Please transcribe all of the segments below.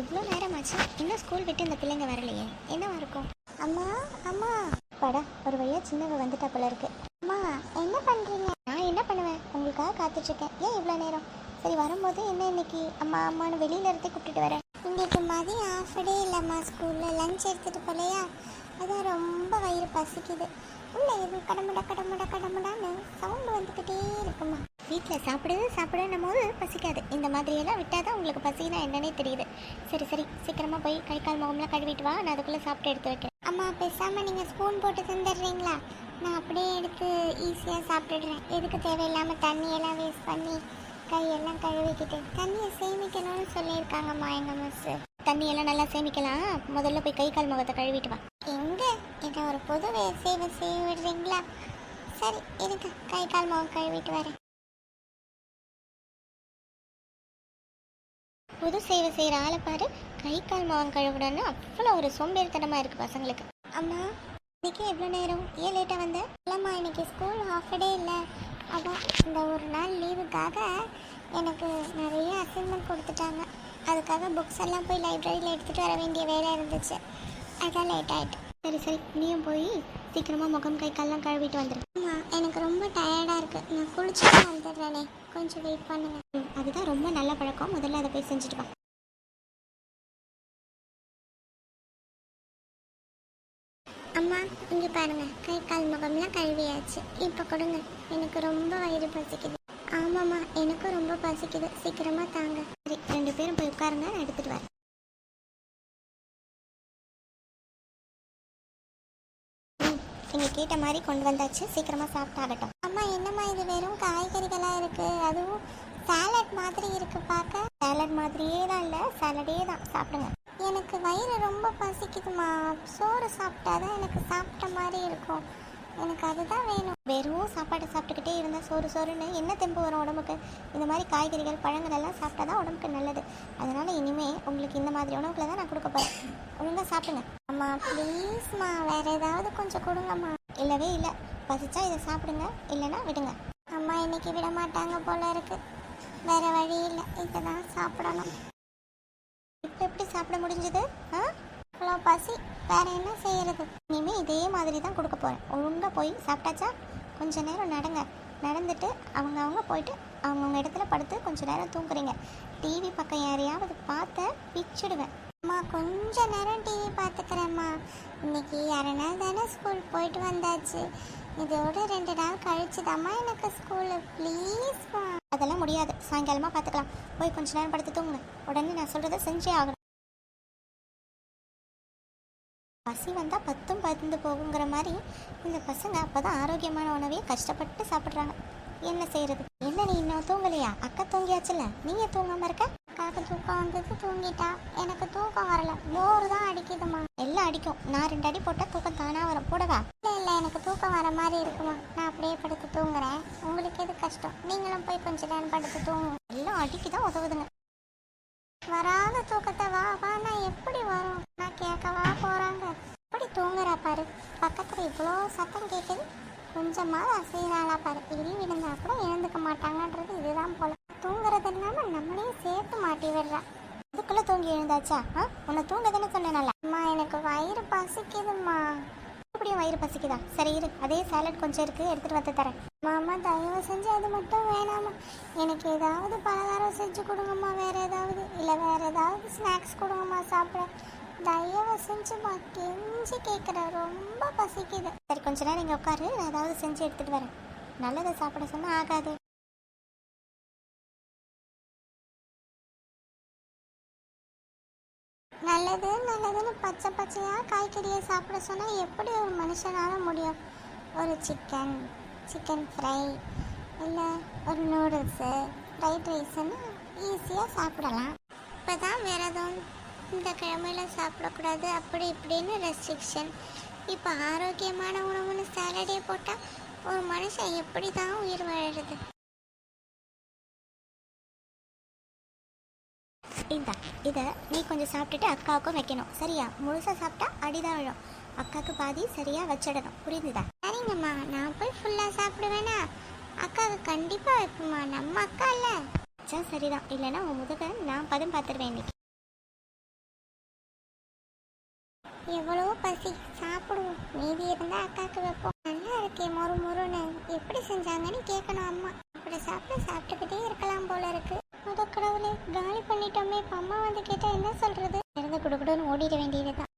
இவ்வளோ நேரமாச்சு? இன்னும் ஸ்கூல் விட்டு இந்த பிள்ளைங்க வரலையே. என்னவா இருக்கும்? அம்மா அம்மா. படா ஒரு வழியா சின்னவ வந்துட்டா போல இருக்கு. அம்மா என்ன பண்றீங்க? நான் என்ன பண்ணுவேன்? உங்களுக்காக காத்துட்டு இருக்கேன் ஏன் இவ்வளோ நேரம்? சரி வரும்போது என்ன இன்னைக்கு? அம்மா அம்மான்னு வெளியில இருந்து கூப்பிட்டுட்டு வரேன். இன்னைக்கு மதியம் ஆஃப் டே இல்லைம்மா. ஸ்கூலில் லஞ்ச் எடுத்துட்டு போலையா? அதான் ரொம்ப வயிறு பசிக்குது. உள்ள எதுவும் கடமுட கடமுட கடமுடான்னு சவுண்டு வந்துக்கிட்டே இருக்குமா வீட்டில் சாப்பிடுது சாப்பிடுன்னும் போது பசிக்காது. இந்த மாதிரியெல்லாம் விட்டால் தான் உங்களுக்கு பசினா என்னன்னே தெரியுது. சரி சரி சீக்கிரமாக போய் கை கால் முகம்லாம் கழுவிட்டு வா நான் அதுக்குள்ளே சாப்பிட்டு எடுத்து வைக்கிறேன். அம்மா பேசாமல் நீங்கள் ஸ்பூன் போட்டு தந்துடுறீங்களா நான் அப்படியே எடுத்து ஈஸியாக சாப்பிட்டுடுறேன். எதுக்கு தேவையில்லாமல் தண்ணியெல்லாம் வேஸ்ட் பண்ணி கையெல்லாம் கழுவிக்கிட்டு தண்ணியை சேமிக்கணும்னு சொல்லியிருக்காங்கம்மா எங்கள் மிஸ்ஸு தண்ணியெல்லாம் நல்லா சேமிக்கலாம். முதல்ல போய் கை கால் முகத்தை கழுவிட்டு வா. எங்க? என்ன ஒரு புது சேவை செய்ய விடுறீங்களா சரி எனக்கு கை கால் முகம் கழுவிட்டு வரேன். புது சேவை செய்கிற ஆளை பாரு. கை கால் முகம் கழுவிடன்னு அவ்வளோ ஒரு சோம்பேறித்தனமாக இருக்குது பசங்களுக்கு. அம்மா இன்னைக்கு எவ்வளோ நேரம்? ஏன் லேட்டாக வந்த? இல்லைம்மா இன்னைக்கு ஸ்கூல் ஹாஃப் டே இல்லை. அதான் இந்த ஒரு நாள் லீவுக்காக எனக்கு நிறைய அசைன்மெண்ட் கொடுத்துட்டாங்க. அதுக்காக புக்ஸ் எல்லாம் போய் லைப்ரரியில் எடுத்துகிட்டு வர வேண்டிய வேலை இருந்துச்சு. அதான் லேட் ஆகிட்டு சரி சரி. நீயும் போய் சீக்கிரமாக முகம் கை கால்லாம் கழுவிட்டு வந்துடு அம்மா எனக்கு ரொம்ப டயர்டாக இருக்குது நான் குளிச்சுட்டு வந்துடுறேனே. கொஞ்சம் வெயிட் பண்ணுங்க. அதுதான் ரொம்ப நல்ல பழக்கம். முதல்ல அதை போய் செஞ்சுட்டு வா. அம்மா இங்கே பாருங்க. கை கால் முகம்லாம் கழுவியாச்சு. இப்போ கொடுங்க. எனக்கு ரொம்ப வயிறு பசிக்குது. ஆமாம்மா எனக்கும் ரொம்ப பசிக்குது. சீக்கிரமாக தாங்க. சரி ரெண்டு பேரும் போய் உட்காருங்க. நான் வரேன். நீங்கள் கேட்ட மாதிரி கொண்டு வந்தாச்சு. சீக்கிரமாக சாப்பிட்டாகட்டும் அம்மா என்னம்மா இது வெறும் காய்கறிகளாக இருக்குது அதுவும் சாலட் மாதிரி இருக்குது பார்க்க சாலட் மாதிரியே தான் இல்லை சாலடே தான். சாப்பிடுங்க. எனக்கு வயிறு ரொம்ப பசிக்குதுமா சோறு சாப்பிட்டா தான் எனக்கு சாப்பிட்ட மாதிரி இருக்கும். எனக்கு அதுதான் வேணும். வெறும் சாப்பாடு சாப்பிட்டுக்கிட்டே இருந்தால் சோறு சோறுன்னு என்ன தெம்பு வரும் உடம்புக்கு? இந்த மாதிரி காய்கறிகள் பழங்கள் எல்லாம் சாப்பிட்டா தான் உடம்புக்கு நல்லது. அதனால இனிமே உங்களுக்கு இந்த மாதிரி உணவுகளை தான் நான் கொடுக்க போகிறேன் ஒழுங்காக சாப்பிடுங்க. அம்மா ப்ளீஸ்மா வேற ஏதாவது கொஞ்சம் கொடுங்கம்மா. இல்லவே இல்லை. பசிச்சா இதை சாப்பிடுங்க. இல்லைன்னா விடுங்க. அம்மா இன்னைக்கு விட மாட்டாங்க போல இருக்கு. வேற வழி இல்லை. இதை தான் சாப்பிடணும். இப்போ எப்படி சாப்பிட முடிஞ்சது? ஆ? அவ்வளோ பசி வேற என்ன செய்யறது? இனிமே இதே மாதிரி தான் கொடுக்க போறேன். ஒழுங்கா போய் சாப்பிட்டாச்சா? கொஞ்ச நேரம் நடங்க. நடந்துட்டு அவங்க அவங்க போயிட்டு அவங்கவுங்க இடத்துல படுத்து கொஞ்ச நேரம் தூங்குறீங்க. டிவி பக்கம் யாரையாவது பார்த்த பிச்சுடுவேன். அம்மா கொஞ்ச நேரம் டிவி பார்த்துக்கிறேம்மா. இன்னைக்கு அரை நாள் தானே ஸ்கூல் போயிட்டு வந்தாச்சு. இதோட ரெண்டு நாள் கழிச்சுதாம்மா எனக்கு ஸ்கூலு ப்ளீஸ்மா அதெல்லாம் முடியாது. சாயங்காலமாக பார்த்துக்கலாம். போய் கொஞ்ச நேரம் படுத்து தூங்குங்க. உடனே நான் சொல்கிறத செஞ்சே ஆகணும். பசி வந்தால் பத்தும் பறந்து போகுங்கிற மாதிரி இந்த பசங்க அப்போ தான் ஆரோக்கியமான உணவையே கஷ்டப்பட்டு சாப்பிட்றாங்க. என்ன செய்யறது என்ன நீ இன்னும் தூங்கலையா? அக்கா தூங்கியாச்சுல நீங்க தூங்காம இருக்க? அக்காவுக்கு தூக்கம் வந்தது தூங்கிட்டா. எனக்கு தூக்கம் வரல. போர் தான் அடிக்குதுமா எல்லாம் அடிக்கும். நான் ரெண்டு அடி போட்டா தூக்கம் தானா வரும். போடவா? இல்ல இல்ல எனக்கு தூக்கம் வர மாதிரி இருக்குமா நான் அப்படியே படுத்து தூங்குறேன். உங்களுக்கு எது கஷ்டம்? நீங்களும் போய் கொஞ்ச நேரம் படுத்து தூங்குங்க எல்லாம் அடிக்கு தான் உதவுதுங்க. வராத தூக்கத்தை வா வானா எப்படி வரும்? நான் கேட்கவா போறாங்க? எப்படி தூங்குறா பாரு. பக்கத்துல இவ்வளோ சத்தம் கேட்குது. கொஞ்சமாவது அசைகிறாளா பாரு. இடி விழுந்தா கூட எழுந்துக்க மாட்டாங்கன்றது இதுதான் போல. தூங்குறது இல்லாம நம்மளையும் சேர்த்து மாட்டி விடுறா. அதுக்குள்ள தூங்கி எழுந்தாச்சா? ஆ? உன்னை தூங்க தானே அம்மா எனக்கு வயிறு பசிக்குதும்மா. மறுபடியும் வயிறு பசிக்குதா? சரி இரு அதே சாலட் கொஞ்சம் இருக்குது எடுத்துகிட்டு வந்து தரேன். மாமா தயவு செஞ்சு அது மட்டும் வேணாமா எனக்கு ஏதாவது பலகாரம் செஞ்சு கொடுங்கம்மா வேறு ஏதாவது. இல்லை வேறு ஏதாவது ஸ்நாக்ஸ் கொடுங்கம்மா சாப்பிட. தயவு செஞ்சுமா கெஞ்சி கேட்குறேன் ரொம்ப பசிக்குது. சரி கொஞ்ச நேரம் இங்கே உட்காரு நான் ஏதாவது செஞ்சு எடுத்துகிட்டு வரேன். நல்லதை சாப்பிட சொன்னால் ஆகாது. நல்லது நல்லதுன்னு பச்சை பச்சையாக காய்கறியை சாப்பிட சொன்னால் எப்படி ஒரு மனுஷனால முடியும்? ஒரு சிக்கன் சிக்கன் ஃப்ரை இல்லை ஒரு நூடுல்ஸு ஃப்ரைட் ரைஸ்ன்னு ஈஸியாக சாப்பிடலாம் இப்போ தான் வேறு எதுவும் இந்த கிழமையில் சாப்பிடக்கூடாது அப்படி இப்படின்னு ரெஸ்ட்ரிக்ஷன் இப்போ ஆரோக்கியமான உணவுன்னு சாலடியை போட்டால் ஒரு மனுஷன் எப்படி தான் உயிர் வாழுறது? இந்தா இதை நீ கொஞ்சம் சாப்பிட்டுட்டு அக்காவுக்கும் வைக்கணும். சரியா? முழுசாக சாப்பிட்டா அடிதான் விழும். அக்காவுக்கு பாதி சரியாக வச்சிடணும். புரிஞ்சுதா? சரிங்கம்மா. நான் போய் ஃபுல்லாக சாப்பிடுவேனா? அக்காவுக்கு கண்டிப்பாக வைப்போம்மா. நம்ம அக்கா இல்லை. சரிதான். இல்லைன்னா உன் முதுக நான் பதம் பார்த்துருவேன் இன்னைக்கு. எவ்வளோ பசி. சாப்பிடுவோம். மீதி இருந்தால் அக்காவுக்கு வைப்போம். நல்லா இருக்கே மொறு மொறுன்னு. எப்படி செஞ்சாங்கன்னு கேட்கணும் அம்மா. அப்படி சாப்பிட சாப்பிட்டுக்கிட்டே இருக்கலாம் போல இருக்கு. அட கடவுளே காலி பண்ணிட்டோமே. இப்போ அம்மா வந்து கேட்டா என்ன சொல்கிறது இருந்து கொடுக்கணும்னு ஓடிட வேண்டியதுதான்.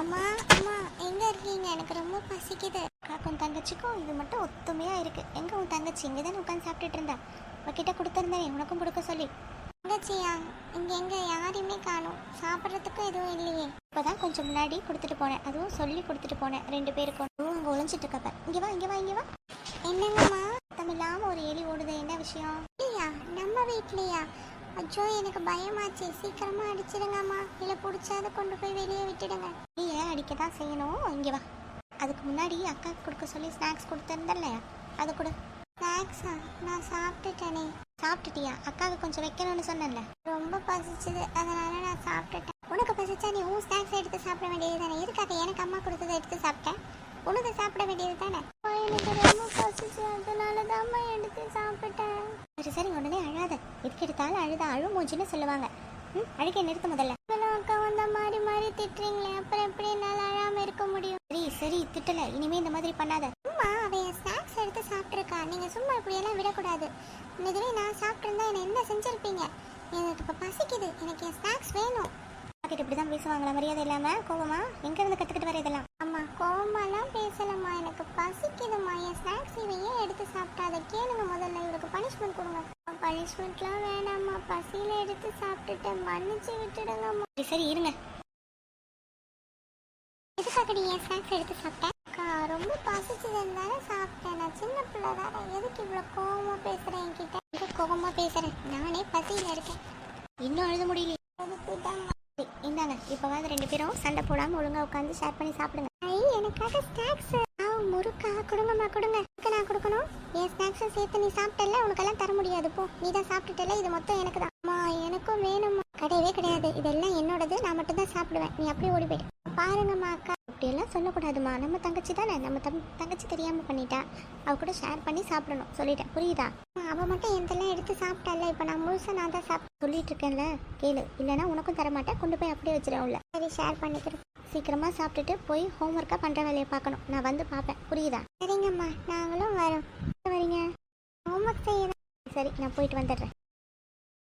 அம்மா அம்மா எங்க இருக்கீங்க? எனக்கு ரொம்ப பசிக்குது. அக்காக்கும் தங்கச்சிக்கும் இது மட்டும் ஒத்துமையா இருக்குது எங்கே உன் தங்கச்சி? இங்கே தானே உட்காந்து சாப்பிட்டுட்டு இருந்தா. உன்கிட்ட கொடுத்துருந்தேன் உனக்கும் கொடுக்க சொல்லி. தங்கச்சியா இங்கே எங்கே யாரையுமே காணும். சாப்பிட்றதுக்கும் எதுவும் இல்லையே. இப்பதான் கொஞ்சம் முன்னாடி கொடுத்துட்டு போனேன். அதுவும் சொல்லி கொடுத்துட்டு போனேன். ரெண்டு பேருக்கும் அதுவும் அங்க ஒளிஞ்சிட்டு இருக்கப்ப. இங்கே வா இங்கே வா இங்கே வா. என்னங்கம்மா? இல்லாமல் ஒரு எலி ஓடுது. என்ன விஷயம்? இல்லையா? நம்ம வீட்லையா? அச்சோ எனக்கு பயமாச்சு. சீக்கிரமா அடிச்சிடுங்கம்மா. இல்லை பிடிச்சாத கொண்டு போய் வெளியே விட்டுடுங்க. நீயே அடிக்க தான் செய்யணும்? இங்கே வா. அதுக்கு முன்னாடி அக்கா கொடுக்க சொல்லி ஸ்நாக்ஸ் கொடுத்துருந்தல்லையா அது கொடு. ஸ்நாக்ஸா நான் சாப்பிட்டுட்டேனே. சாப்பிட்டுட்டியா? அக்காவுக்கு கொஞ்சம் வைக்கணும்னு சொன்னேன்ல. ரொம்ப பசிச்சுது. அதனால நான் சாப்பிட்டுட்டேன். பசிச்சா நீ உன் ஸ்நாக்ஸ் எடுத்து சாப்பிட வேண்டியது தானே எதுக்காக எனக்கு அம்மா கொடுத்ததை எடுத்து சாப்பிட்டேன்? உனக்கு சாப்பிட வேண்டியது தானே எனக்கு ரொம்ப பசிச்சு அதனால தான் எடுத்து சாப்பிட்டேன். சரி சரி உடனே அழாத. எதுக்கு எடுத்தாலும் அழுத? அழு மூஞ்சின்னு சொல்லுவாங்க. ம் அழுகை நிறுத்த முதல்ல. அக்கா வந்த மாதிரி மாதிரி திட்டுறீங்களே அப்புறம் எப்படி என்னால் அழாம இருக்க முடியும்? சரி சரி திட்டல. இனிமே இந்த மாதிரி பண்ணாத. சும்மா அவன் ஸ்நாக்ஸ் எடுத்து சாப்பிட்ருக்கா நீங்க சும்மா இப்படியெல்லாம் விடக்கூடாது. இதுவே நான் சாப்பிட்ருந்தா என்ன என்ன செஞ்சிருப்பீங்க? எனக்கு இப்போ பசிக்குது. எனக்கு என் ஸ்நாக்ஸ் வேணும். இப்படி தான் பேசுவாங்களா? மரியாதை இல்லாம? கோவமா? எங்க இருந்து கத்துக்கிட்டு வர இதெல்லாம்? அம்மா கோவமாலாம் பேசலம்மா. எனக்கு பசிக்குதும்மா. என் ஸ்நாக்ஸ் ஏன் எடுத்து சாப்பிட்டா அதை கேளுங்க முதல்ல. இவருக்கு பனிஷ்மெண்ட் கொடுங்க. பனிஷ்மெண்ட்லாம் வேணாம்மா. பசியில எடுத்து சாப்பிட்டுட்டேன். மன்னிச்சு விட்டுடுங்கம்மா. சரி இருங்க. எதுக்காக நீ என் ஸ்நாக்ஸ் எடுத்து சாப்பிட்டேன்? ரொம்ப பசிச்சதுனால சாப்பிட்டேன். நான் சின்ன பிள்ளை தானே. எதுக்கு இவ்வளோ கோவமா பேசுறேன் என்கிட்ட? எங்க கோவமா பேசுறேன்? நானே பசியில இருக்கேன். இன்னும் அழுத முடியல சரி, இந்தாங்க இப்போவாது ரெண்டு பேரும் சண்டை போடாமல் ஒழுங்கா உட்காந்து ஷேர் பண்ணி சாப்பிடுங்க. ஐ எனக்காக ஸ்நாக்ஸ் முறுக்கா கொடுங்கம்மா கொடுங்க. எனக்கு நான் கொடுக்கணும். என் ஸ்நாக்ஸும் சேர்த்து நீ சாப்பிட்டல உனக்கெல்லாம் தர முடியாது. போ. நீ தான் சாப்பிட்டுட்டல இது மொத்தம் எனக்கு தான். அம்மா எனக்கும் வேணும்மா. கிடையவே கிடையாது. இதெல்லாம் என்னோடது நான் மட்டும் தான் சாப்பிடுவேன். நீ அப்படியே ஓடி போயிடு. பாருங்கம்மா அக்கா. அப்படியெல்லாம் சொல்லக்கூடாதும்மா. நம்ம தங்கச்சி தானே? நம்ம தம் தங்கச்சி தெரியாமல் பண்ணிட்டா. அவ கூட ஷேர் பண்ணி சாப்பிடணும். சொல்லிட்டேன். புரியுதா? அவன் மட்டும் எந்தெல்லாம் எடுத்து சாப்பிட்டால? இப்போ நான் முழுசாக நான் தான் சாப்பிட்டு சொல்லிட்டு இருக்கேன்ல கேளு. இல்லைன்னா உனக்கும் தர மாட்டேன் கொண்டு போய் அப்படியே வச்சிருவேன்ல. சரி ஷேர் பண்ணிக்கிறேன். சீக்கிரமாக சாப்பிட்டுட்டு போய் ஹோம்ஒர்க்காக பண்ணுற வேலையை பார்க்கணும். நான் வந்து பார்ப்பேன். புரியுதா? சரிங்கம்மா. நாங்களும் வரோம். வரீங்க? ஹோம்ஒர்க் செய்யறேன். சரி நான் போயிட்டு வந்துடுறேன்.